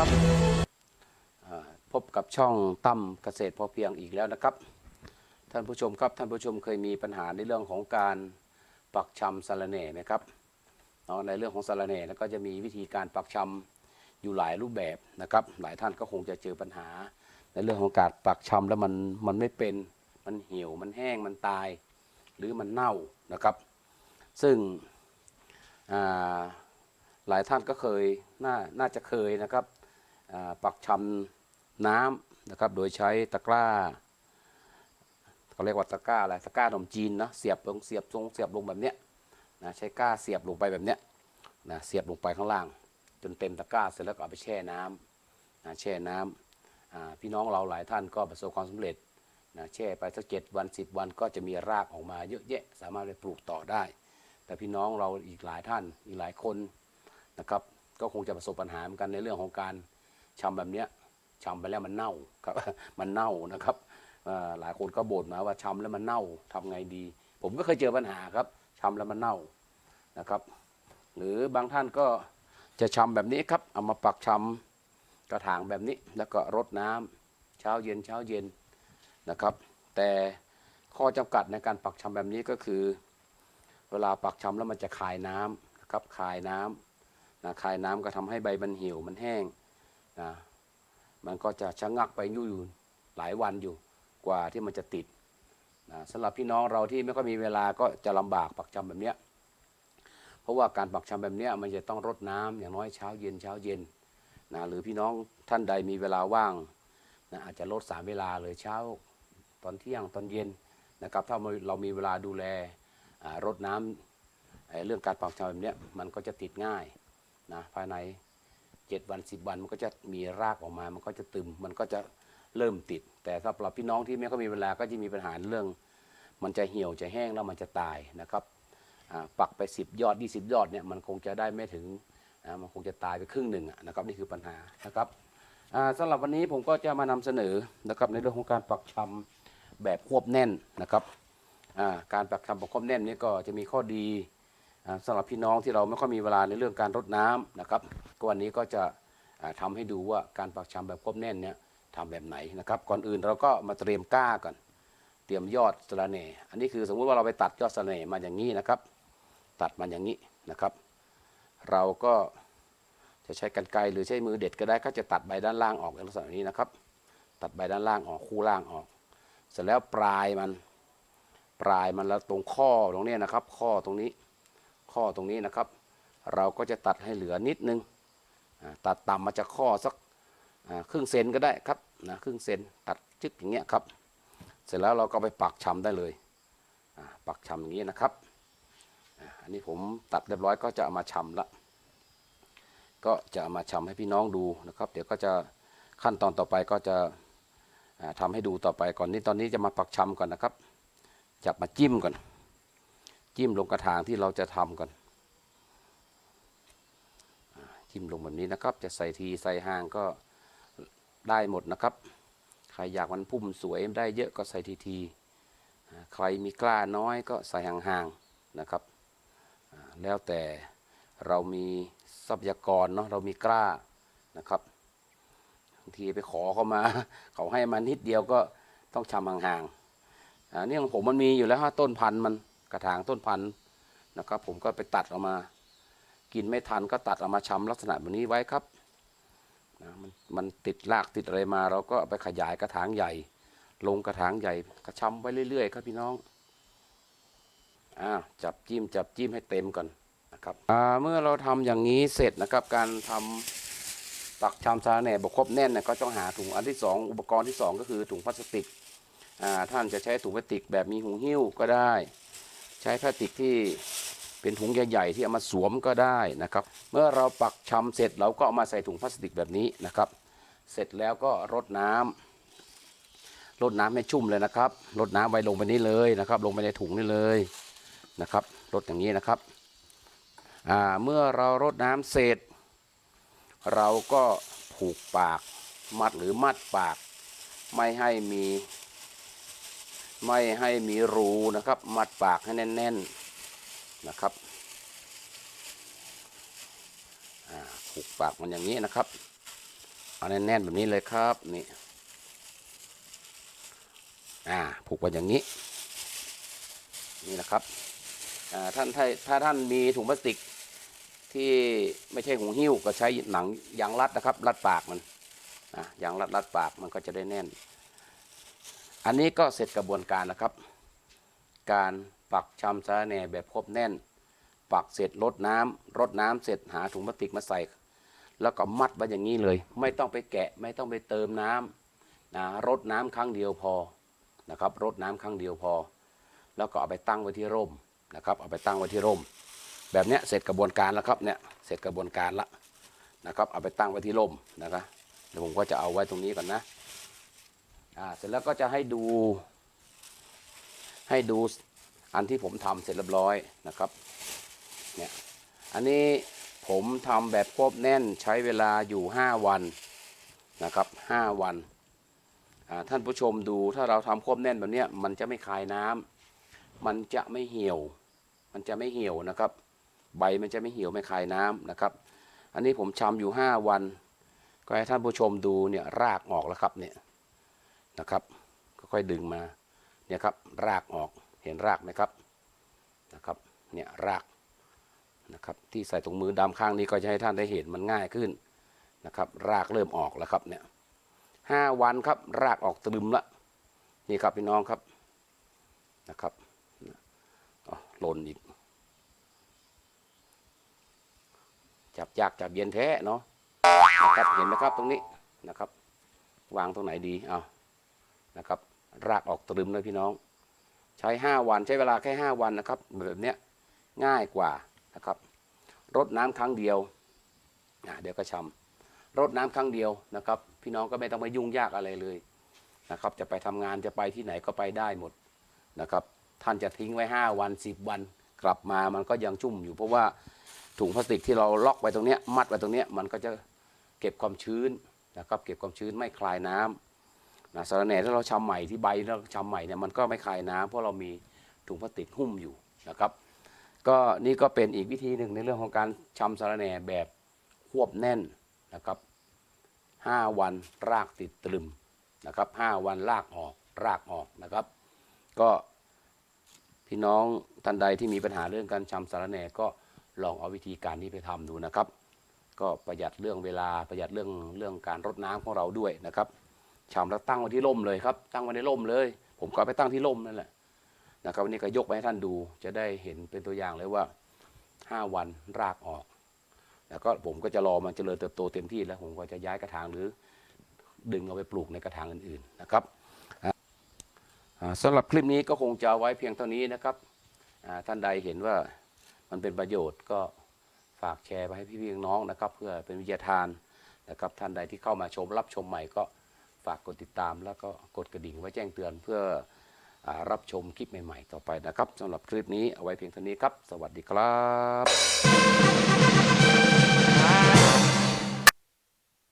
ครับพบกับช่องตั้มเกษตรพอเพียงอีกแล้วนะครับ ท่านผู้ชมครับท่านผู้ชมเคยมีปัญหาในเรื่องของการปักชำสาระแหน่ไหมครับเนาะในเรื่องของสาระแหน่แล้วก็จะมีวิธีการปักชำอยู่หลายรูปแบบนะครับ หลายท่านก็คงจะเจอปัญหา ในเรื่องของการปักชำแล้วมันมันไม่เป็นมันเหี่ยวมันแห้งมันตาย หรือมันเน่านะครับ ซึ่งหลายท่านก็เคยน่าน่าจะเคยนะครับ ปักชำน้ำนะครับ โดยใช้ตะกร้าเขาเรียกว่าตะกร้าอะไรตะกร้าขนมจีนนะเสียบลงเสียบลงเสียบลงแบบเนี้ยนะใช้ก้าเสียบลงไปแบบเนี้ยนะเสียบลงไปข้างล่าง จนเต็มตะกร้าเสร็จแล้วก็เอาไปแช่น้ำนะแช่น้ำอ่าพี่น้องเราหลายท่านก็ประสบความสำเร็จนะแช่ไปสักเจ็ดวันสิบวันก็จะมีรากออกมาเยอะแยะสามารถไปปลูกต่อได้ แต่พี่น้องเราอีกหลายท่านอีกหลายคนนะครับก็คงจะประสบปัญหาเหมือนกันในเรื่องของการ ชำแบบเนี้ยชำไปแล้วมันเน่าครับ มันเน่านะครับหลายคนก็บ่นมาว่าช้ำแล้วมันเน่าทำไงดี ผมก็เคยเจอปัญหาครับช้ำแล้วมันเน่านะครับ หรือบางท่านก็จะช้ำแบบนี้ครับ เอามาปักช้ำกระถางแบบนี้แล้วก็รดน้ำเช้าเย็นเช้าเย็นนะครับ แต่ข้อจำกัดในการปักช้ำแบบนี้ก็คือ เวลาปักช้ำแล้วมันจะคายน้ำนะครับคายน้ำนะคายน้ำก็ทำให้ใบมันเหี่ยวมันแห้ง นะมันก็จะชะงักไปอยู่ยหลายวันอยู่กว่าที่มันจะติดนะสำหรับพี่น้องเราที่ไม่ค่อยมีเวลาก็จะลำบากปักชำแบบเนี้ยเพราะว่าการปักชำแบบเนี้ยมันจะต้องรดน้ำอย่างน้อยเช้าเย็นเช้าเย็นนะหรือพี่น้องท่านใดมีเวลาว่างนะอาจจะลดสามเวลาเลยเช้าตอนเที่ยงตอนเย็นนะครับถ้าเรามีเวลาดูแลรดน้ำไอ้เรื่องการปักชำแบบเนี้ยมันก็จะติดง่ายนะภายใน เจ็ดวันสิบวันมันก็จะมีรากออกมา มันก็จะตึม มันก็จะเริ่มติด แต่สำหรับพี่น้องที่ไม่ค่อยมีเวลาก็จะมีปัญหาเรื่อง มันจะเหี่ยวจะแห้งแล้วมันจะตายนะครับปักไป 10 ยอด 20 ยอดเนี่ยมันคงจะได้ไม่ถึงอ่ามันคงจะตายไปครึ่งหนึ่งนะครับนี่คือปัญหานะครับอ่าสำหรับวันนี้ผมก็จะมานำเสนอนะครับในเรื่องของการปักชำแบบควบแน่นนะครับการปักชำแบบควบแน่นนี้ก็จะมีข้อดี สำหรับพี่น้องที่เราไม่ค่อยมีเวลาในเรื่องการรดน้ำนะครับก็วันนี้ก็จะอ่าทำให้ดูว่าการปักชำแบบควบแน่นเนี่ยทำแบบไหนนะครับก่อนอื่นเราก็มาเตรียมก้าก่อนเตรียมยอดสะระแหน่อันนี้คือสมมุติว่าเราไปตัดยอดสะระแหน่มาอย่างนี้นะครับ ตัดมันอย่างนี้นะครับ เราก็จะใช้กรรไกรหรือใช้มือเด็ดก็ได้ก็จะตัดใบด้านล่างออกในลักษณะนี้นะครับ ตัดใบด้านล่างออกคู่ล่างออก เสร็จแล้วปลายมัน ปลายมันแล้วตรงข้อตรงนี้นะครับ ข้อตรงนี้ ข้อตรงนี้นะครับ เราก็จะตัดให้เหลือนิดนึงตัดต่ำมาจากข้อสักครึ่งเซนก็ได้ครับนะครึ่งเซนตัดจึ๊กอย่างเงี้ยครับ เสร็จแล้วเราก็ไปปักชำได้เลยปักชำอย่างนี้นะครับอันนี้ผมตัดเรียบร้อยก็จะเอามาชำละก็จะามาชำให้พี่น้องดูนะครับ เดี๋ยวก็จะขั้นตอนต่อไปก็จะอ่าทำให้ดูต่อไปก่อนนี้ตอนนี้จะมาปักชำก่อนนะครับ จับมาจิ้มก่อน จิ้มลงกระถางที่เราจะทำก่อนจิ้มลงแบบนี้นะครับ จะใส่ทีใส่ห่างก็ได้หมดนะครับ ใครอยากมันพุ่มสวยได้เยอะก็ใส่ทีทีใครมีกล้าน้อยก็ใส่ห่างๆนะครับ แล้วแต่เรามีทรัพยากรเนาะเรามีกล้านะครับบางทีไปขอเขามา เขาให้มานิดเดียวก็ต้องชำห่างๆอ่านี่ของผมมันมีอยู่แล้วฮะต้นพันธุ์มัน ระถางต้นพันธุ์นะครับ ผมก็ไปตัดออกมา กินไม่ทันก็ตัดออกมาชำลักษณะแบบนี้ไว้ครับนะมันมันติดรากติดอะไรมา เราก็ไปขยายกระถางใหญ่ ลงกระถางใหญ่กระชำไว้เรื่อยๆ ครับพี่น้องอ่าจับจิ้มจับจิ้มให้เต็มก่อนนะครับอ่าเมื่อเราทำอย่างนี้เสร็จนะครับ การทำปักชำสาแหน่บกครบแน่นเนี่ยก็ต้องหาถุงอันที่สองอุปกรณ์ที่สองก็คือถุงพลาสติกอ่าท่านจะใช้ถุงพลาสติกแบบมีหูหิ้วก็ได้ ใช้พลาสติกที่เป็นถุงใหญ่ๆที่เอามาสวมก็ได้นะครับ เมื่อเราปักชำเสร็จเราก็เอามาใส่ถุงพลาสติกแบบนี้นะครับ เสร็จแล้วก็รดน้ำรดน้ำให้ชุ่มเลยนะครับรดน้ำไว้ลงไปนี้เลยนะครับ ลงไปในถุงนี่เลยนะครับรดอย่างนี้นะครับเมื่อเรารดน้ำเสร็จ เราก็ผูกปากมัดหรือมัดปาก ไม่ให้มี ไม่ให้มีรูนะครับ มัดปากให้แน่น ๆนะครับผูกปากมันอย่างนี้นะครับ เอาแน่นๆแบบนี้เลยครับนี่อ่าผูกไว้อย่างนี้ นี่นะครับอ่าท่านถ้าถ้าท่านมีถุงพลาสติกที่ไม่ใช่หุงหิ้วก็ใช้หนังยางรัดนะครับ รัดปากมันอะยางรัดรัดปากมันก็จะได้แน่น อันนี้ก็เสร็จกระบวนการแล้วครับ การปักชำสาระแหน่แบบครบแน่น ปักเสร็จรดน้ำรดน้ำเสร็จหาถุงพลาสติกมาใส่ แล้วก็มัดไว้อย่างนี้เลย ไม่ต้องไปแกะไม่ต้องไปเติมน้ำนะรดน้ำครั้งเดียวพอนะครับรดน้ำครั้งเดียวพอ แล้วก็เอาไปตั้งไว้ที่ร่มนะครับ เอาไปตั้งไว้ที่ร่ม แบบเนี้ยเสร็จกระบวนการแล้วครับเนี่ยเสร็จกระบวนการละนะครับ เอาไปตั้งไว้ที่ร่มนะครับเดี๋ยวผมก็จะเอาไว้ตรงนี้ก่อนนะ อ่าเสร็จแล้วก็จะให้ดู ให้ดูอันที่ผมทำเสร็จเรียบร้อยนะครับเนี่ยอันนี้ผมทำแบบควบแน่นใช้เวลาอยู่ 5 วันนะครับ5วันท่านผู้ชมดูถ้าเราทำควบแน่นแบบเนี้ยมันจะไม่คายน้ำมันจะไม่เหี่ยว มันจะไม่เหี่ยวนะครับ ใบมันจะไม่เหี่ยวไม่คายน้ำนะครับ อันนี้ผมชำอยู่ 5 วัน ก็ให้ท่านผู้ชมดูเนี่ยรากออกแล้วครับเนี่ย นะครับค่อยๆดึงมาเนี่ยครับรากออกเห็นรากไหมครับนะครับเนี่ยรากนะครับที่ใส่ถุงมือดำข้างนี้ก็จะให้ท่านได้เห็นมันง่ายขึ้นนะครับรากเริ่มออกแล้วครับเนี่ยห้าวันครับรากออกตรึมละนี่ครับพี่น้องครับนะครับหล่นอีกจับยากจับเย็นแท้เนาะนะครับเห็นไหมครับตรงนี้นะครับ วางตรงไหนดีเอา นะครับ รากออกตรึมเลยพี่น้อง ใช้ 5 วันใช้เวลาแค่ 5 วันนะครับแบบเนี้ยง่ายกว่านะครับรดน้ำครั้งเดียวเดี๋ยวก็ชำรดน้ำครั้งเดียวนะครับ พี่น้องก็ไม่ต้องไปยุ่งยากอะไรเลยนะครับ จะไปทำงานจะไปที่ไหนก็ไปได้หมดนะครับ ท่านจะทิ้งไว้ 5 วัน 10 วัน กลับมามันก็ยังชุ่มอยู่เพราะว่าถุงพลาสติกที่เราล็อกไว้ตรงเนี้ยมัดไว้ตรงเนี้ยมันก็จะเก็บความชื้นนะครับ เก็บความชื้นไม่คลายน้ำ นะสารแหน่ถ้าเราชำใหม่ที่ใบแล้วชำใหม่เนี่ยมันก็ไม่คายน้ำเพราะเรามีถุงพลาสติกหุ้มอยู่นะครับ ก็นี่ก็เป็นอีกวิธีหนึ่งในเรื่องของการชำสารแหน่แบบควบแน่นนะครับ5วันรากติดตรึมนะครับ5วันรากออกรากออกนะครับ ก็พี่น้องท่านใดที่มีปัญหาเรื่องการชำสารแหน่ก็ลองเอาวิธีการนี้ไปทำดูนะครับ ก็ประหยัดเรื่องเวลาประหยัดเรื่องเรื่องการรดน้ำของเราด้วยนะครับ ชำแล้วตั้งไว้ที่ร่มเลยครับ ตั้งไว้ในร่มเลย ผมก็ไปตั้งที่ร่มนั่นแหละนะครับวันนี้ก็ยกไปให้ท่านดู จะได้เห็นเป็นตัวอย่างเลยว่า 5 วันรากออก แล้วก็ผมก็จะรอมันเจริญเติบโตเต็มที่แล้ว ผมก็จะย้ายกระถางหรือ ดึงเอาไปปลูกในกระถางอื่นๆนะครับอ่าอ่าสำหรับคลิปนี้ก็คงจะไว้เพียงเท่านี้นะครับท่านใดเห็นว่ามันเป็นประโยชน์ก็ฝากแชร์ไปให้พี่ๆน้องๆนะครับ เพื่อเป็นวิทยาทานนะครับท่านใดที่เข้ามาชมรับชมใหม่ก็ ฝากกดติดตามแล้วก็กดกระดิ่งไว้แจ้งเตือนเพื่ออรับชมคลิปใหม่ ๆ ต่อไปนะครับสำหรับคลิปนี้เอาไว้เพียงเท่านี้ครับ สวัสดีครับ